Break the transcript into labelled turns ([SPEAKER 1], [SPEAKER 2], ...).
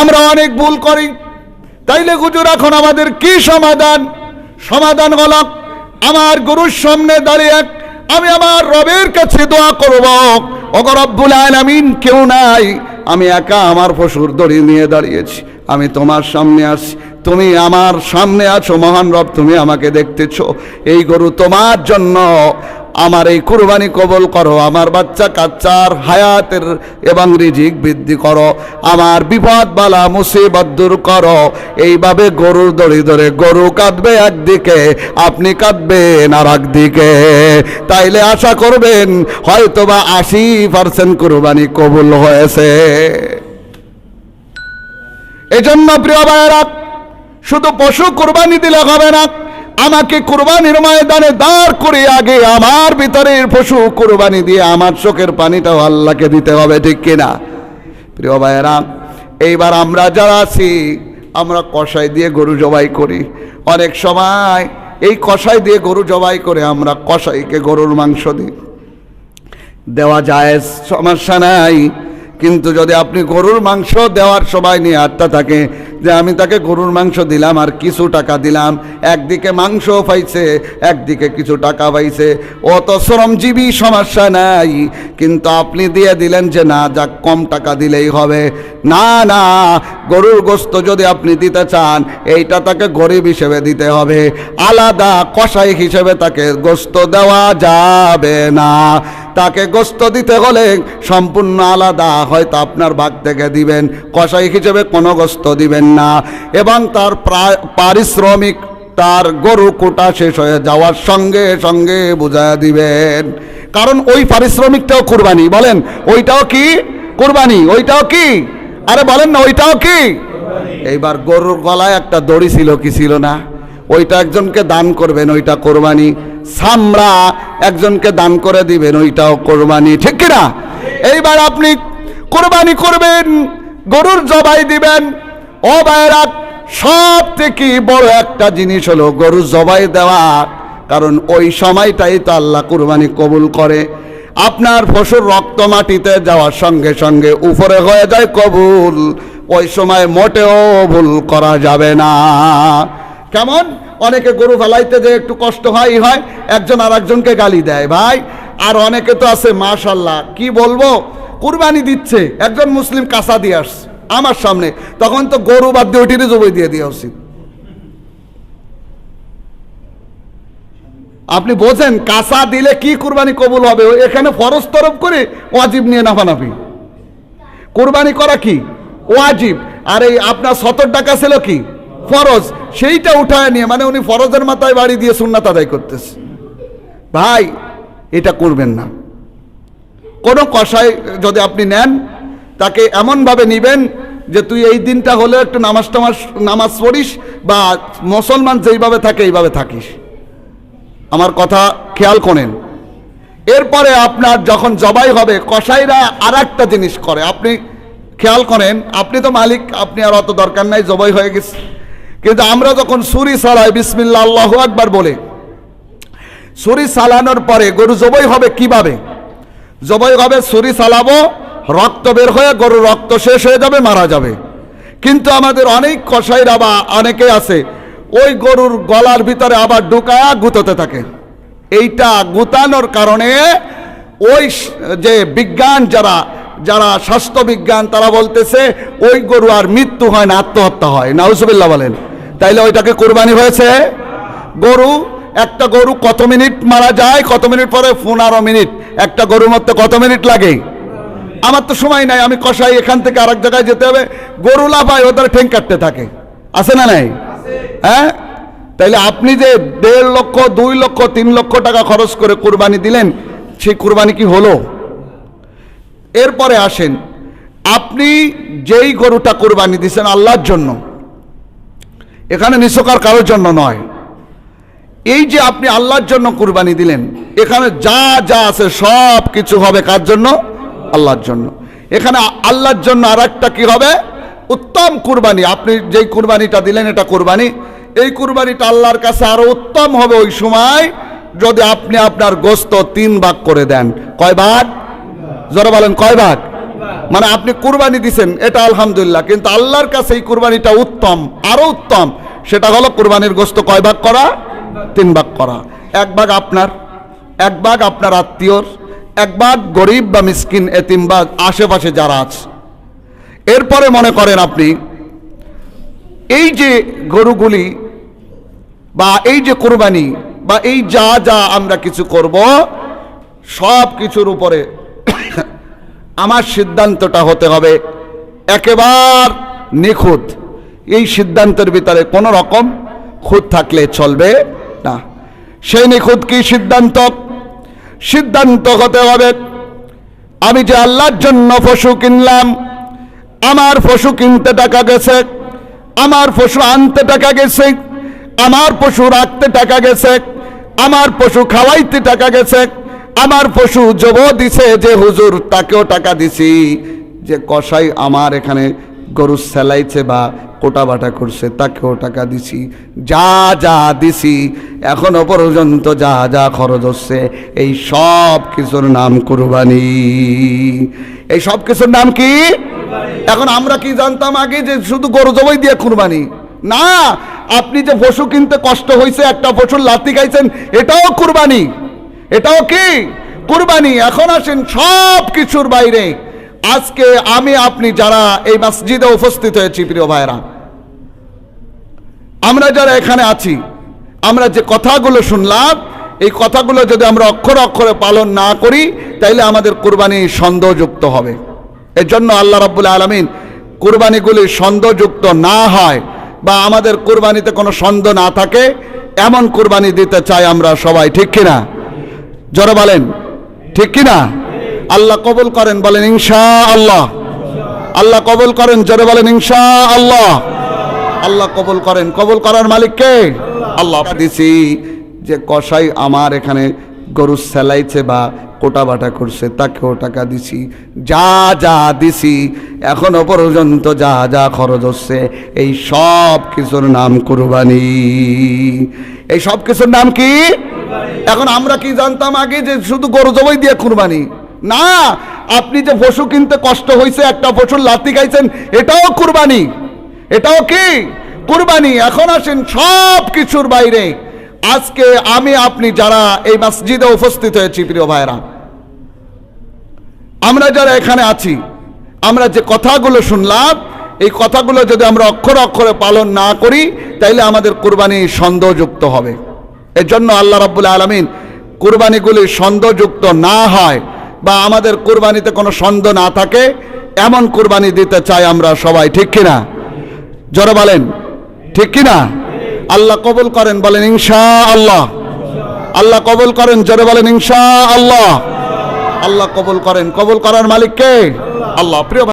[SPEAKER 1] আমরা অনেক ভুল করি। তাইলে হুজুর, এখন আমাদের কি সমাধান? সমাধান হল, আমার গুরুর সামনে দাঁড়িয়ে আমি আমার রবের কাছে দোয়া করব। অগরব্বুল আলামিন, কেউ নাই। আমি একা আমার পশুর দড়ি নিয়ে দাঁড়িয়েছি। আমি তোমার সামনে আসি তুমি আমার সামনে আছো, মহান রব, তুমি আমাকে দেখতেছো। এই গরু তোমার জন্য আমার এই কুরবানি কবল করো, আমার বাচ্চা কাচ্চার হায়াতের এবং রিজিক বৃদ্ধি করো, আমার বিপদ বালা মুসিবত দূর করো। এইভাবে গরুর দড়ি ধরে গরু কাঁদবে একদিকে, আপনি কাঁদবেন আর একদিকে। তাইলে আশা করবেন হয়তোবা আশি পার্সেন্ট কুরবানি কবুল হয়েছে। এজন্য প্রিয় ভাইয়েরা, শুধু পশু কোরবানি দিলে হবে না আমাকে কোরবানির ময়দানে দাঁড় করে আগে আমার ভিতরের পশু কোরবানি দিয়ে আমার চোখের পানিটাও আল্লাহকে দিতে হবে, ঠিক কিনা? প্রিয় ভাইয়েরা, এইবার আমরা যারা আছি, আমরা কষাই দিয়ে গরু জবাই করি। অনেক সময় এই কষাই দিয়ে গরু জবাই করে আমরা কষাইকে গরুর মাংস দিই। দেওয়া যায় সমস্যা নাই। কিন্তু যদি আপনি গরুর মাংস দেওয়ার সময় নিয়ে আত্মা থাকে যে আমি তাকে গরুর মাংস দিলাম আর কিছু টাকা দিলাম। একদিকে মাংস পাইছে, একদিকে কিছু টাকা পাইছে। অত শ্রমজীবী সমস্যা নাই, কিন্তু আপনি দিয়ে দিলেন যে না, যাক, কম টাকা দিলেই হবে। না না, গরুর গোস্ত যদি আপনি দিতে চান, এইটা তাকে গরিব হিসেবে দিতে হবে। আলাদা কষাই হিসেবে তাকে গোস্ত দেওয়া যাবে না। তাকে গোস্ত দিতে হলে সম্পূর্ণ আলাদা, হয়তো আপনার ভাগ থেকে দিবেন কষাই হিসেবে কোনো গোস্ত দিবেন না। এবং তার পারিশ্রমিক, তার গরু কোটা শেষ হয়ে যাওয়ার সঙ্গে সঙ্গে বুঝায় দিবেন। কারণ ওই পারিশ্রমিকটাও কুরবানি, বলেন, ওইটাও কি? কুরবানি, ওইটাও কি? আরে বলেন না, ওইটাও কি? এইবার গরুর গলায় একটা দড়ি ছিল, কি ছিল না? ওইটা একজনকে দান করবেন, ওইটা কোরবানি। সামরা একজনকে দান করে দিবেন, ওইটাও কোরবানি, ঠিক কিনা? এইবার আপনি কোরবানি করবেন, গরুর জবাই দিবেন। ও ভাইরা সব থেকে বড় একটা জিনিস হলো গরু জবাই দেওয়া, কারণ ওই সময়টাই তো আল্লাহ কুরবানি কবুল করে। আপনার পশুর রক্ত মাটিতে যাওয়ার সঙ্গে সঙ্গে উপরে হয়ে যায় কবুল, ওই সময় মোটেও ভুল করা যাবে না। কেমন? অনেকে গরু ফেলাইতে যে একটু কষ্ট হয় হয়, একজন আর একজনকে গালি দেয়। ভাই, আর অনেকে তো আছে মাশাল্লাহ কি বলব? কুরবানি দিচ্ছে, একজন মুসলিম কাঁচা দিয়ে আসছে, আমার সামনে। তখন তো গরু বাদ দিয়ে ওইটিরে জবই দিয়ে দেওয়া উচিত। আপনি বোঝেন, কাঁচা দিলে কি কুরবানি কবুল হবে? এখানে ফরজ তরফ করে ওয়াজিব নিয়ে নাফানাফি। কুরবানি করা কি? ওয়াজিব। আর এই আপনার সত্তর টাকা ছিল কি? ফরজ, সেইটা উঠায় নিয়ে মানে উনি ফরজের মাথায় বাড়ি দিয়ে সুন্নাত আদায় করতেছে। ভাই, এটা করবেন না। কোনো কষায় যদি আপনি নেন, তাকে এমনভাবে নিবেন যে তুই এই দিনটা হলে একটু নামাজ টামাজ, নামাজ পড়িস বা মুসলমান যেইভাবে থাকে, এইভাবে থাকিস। আমার কথা খেয়াল করেন। এরপরে আপনার যখন জবাই হবে, কসাইরা আর একটা জিনিস করে। আপনি খেয়াল করেন, আপনি তো মালিক, আপনি আর অত দরকার নাই, জবাই হয়ে গেছে। কিন্তু আমরা যখন সুরি সালাই বিসমিল্লা আল্লাহ একবার বলে সুরি সালানোর পরে গরু জবই হবে কীভাবে? জবাই হবে সুরি সালাবো রক্ত বের হয়ে গরুর রক্ত শেষ হয়ে যাবে, মারা যাবে। কিন্তু আমাদের অনেক কসাইরা বা অনেকে আছে, ওই গরুর গলার ভিতরে আবার ঢুকায়া গুতোতে থাকে। এইটা গুতানোর কারণে ওই যে বিজ্ঞান যারা যারা স্বাস্থ্য বিজ্ঞান তারা বলতেছে, ওই গরু আর মৃত্যু হয় না, আত্মহত্যা হয়। নাউজুবিল্লাহ বলেন। তাইলে ওইটাকে কোরবানি হয়েছে? গরু, একটা গরু কত মিনিট মারা যায়? কত মিনিট পরে? পনেরো মিনিট। একটা গরুর মধ্যে কত মিনিট লাগে? আমার তো সময় নাই, আমি কষাই এখান থেকে আরেক জায়গায় যেতে হবে। গরু লাফায় ওদের ঠেং কাটতে থাকে। আছে না নাই? হ্যাঁ? তাইলে আপনি যে দেড় লক্ষ, দুই লক্ষ, তিন লক্ষ টাকা খরচ করে কুরবানি দিলেন, সেই কুরবানি কি হলো? এরপরে আসেন, আপনি যেই গরুটা কুরবানি দিছেন আল্লাহর জন্য, এখানে নিছকার কারোর জন্য নয়। এই যে আপনি আল্লাহর জন্য কুরবানি দিলেন, এখানে যা যা আছে সব কিছু হবে কার জন্য? আল্লাহর জন্য। এখানে আল্লাহর জন্য আর একটা কি হবে? উত্তম কুরবানি। আপনি যেই কুরবানিটা দিলেন, এটা কুরবানি। এই কুরবানিটা আল্লাহর কাছে আরও উত্তম হবে ওই সময় যদি আপনি আপনার গোস্ত তিন ভাগ করে দেন। কয় ভাগ জোরে বলেন, কয় ভাগ? মানে আপনি কুরবানি দিছেন, এটা আলহামদুলিল্লাহ, কিন্তু আল্লাহর কাছে এই কুরবানিটা উত্তম, আরও উত্তম। সেটা হলো কুরবানির গোস্ত কয় ভাগ করা? তিন ভাগ করা। এক ভাগ আপনার, এক ভাগ আপনার আত্মীয়র, এক ভাগ গরিব বা মিসকিন, এতিম বা আশেপাশে যারা আছে। এরপরে মনে করেন আপনি, এই যে গরুগুলি বা এই যে কোরবানি বা এই যা যা আমরা কিছু করব সব কিছুর উপরে আমার সিদ্ধান্তটা হতে হবে একেবার নিখুঁত। এই সিদ্ধান্তের ভিতরে কোনো রকম খুঁত থাকলে চলবে না। সেই নিখুঁত কি সিদ্ধান্ত? সিদ্ধান্ত হতে হবে, আমি যে আল্লাহর জন্য পশু কিনলাম, আমার পশু কিনতে টাকা গেছে, আমার পশু আনতে টাকা গেছে, আমার পশু রাখতে টাকা গেছে, আমার পশু খাওয়াইতে টাকা গেছে আমার পশু জব দিছে যে হুজুর, তাকেও টাকা দিছি। যে কসাই আমার এখানে গরু সেলাইছে বা কোটা বাটা করছে, তাকেও টাকা দিছি। যা যা দিছি, এখনও পর্যন্ত যা যা খরচ হচ্ছে, এই সব কিছুর নাম কুরবানি। এই সব কিছুর নাম কি? এখন আমরা কি জানতাম আগে যে শুধু গরু জবাই দিয়ে কুরবানি? না, আপনি যে পশু কিনতে কষ্ট হয়েছে একটা পশুর লাতি খাইছেন, এটাও কুরবানি। এটাও কি? কুরবানি, এখন আসেন সব কিছুর বাইরে। আজকে আমি, আপনি যারা এই মসজিদে উপস্থিত হয়েছি, প্রিয় ভাইরা আমরা যারা এখানে আছি, আমরা যে কথাগুলো শুনলাম, এই কথাগুলো যদি আমরা অক্ষরে অক্ষরে পালন না করি, তাইলে আমাদের কুরবানি সন্দেহযুক্ত হবে। এর জন্য আল্লাহ রাব্বুল আলমিন কুরবানিগুলি সন্দেহযুক্ত না হয় বা আমাদের কুরবানিতে কোনো সন্দেহ না থাকে, এমন কুরবানি দিতে চাই আমরা সবাই, ঠিক কিনা? জোরে বলেন, ঠিক কিনা? আল্লাহ কবুল করেন, বলেন ইনশা আল্লাহ আল্লাহ কবুল করেন, জোরে বলেন ইনশা আল্লাহ আল্লাহ কবুল করেন, কবুল করার মালিক কে? আল্লাহ দিছি যে কসাই আমার এখানে গরু সেলাইছে বা কোটা বাটা করছে, তাকেও টাকা দিছি। যা যা দিছি, এখনও পর্যন্ত যা যা খরচ হচ্ছে, এই সব কিছুর নাম কুরবানি। এই সব কিছুর নাম কি? এখন আমরা কি জানতাম আগে যে শুধু গরু জবাই দিয়ে কুরবানি? না, আপনি যে পশু কিনতে কষ্ট হয়েছে একটা পশুর লাতি খাইছেন এটাও কুরবানি। এটাও কি? কুরবানি। এখন আসেন সব কিছুর বাইরে। আজকে আমি, আপনি যারা এই মসজিদে উপস্থিত হয়েছি, প্রিয় ভাইরা আমরা যারা এখানে আছি, আমরা যে কথাগুলো শুনলাম, এই কথাগুলো যদি আমরা অক্ষরে অক্ষরে পালন না করি, তাইলে আমাদের কুরবানি সন্দেহযুক্ত হবে। এর জন্য আল্লাহ রাব্বুল আলমিন কুরবানিগুলি সন্দেহযুক্ত না হয় বা আমাদের কুরবানিতে কোনো সন্দেহ না থাকে, এমন কুরবানি দিতে চাই আমরা সবাই, ঠিক কিনা? জোরে বলেন, ঠিক কিনা? আল্লাহ কবুল করেন, বলেন ইনশা আল্লাহ আল্লাহ কবুল করেন, জোরে বলেন ইনশা আল্লাহ আল্লাহ কবুল করেন, কবুল করার মালিককে আল্লাহ, প্রিয়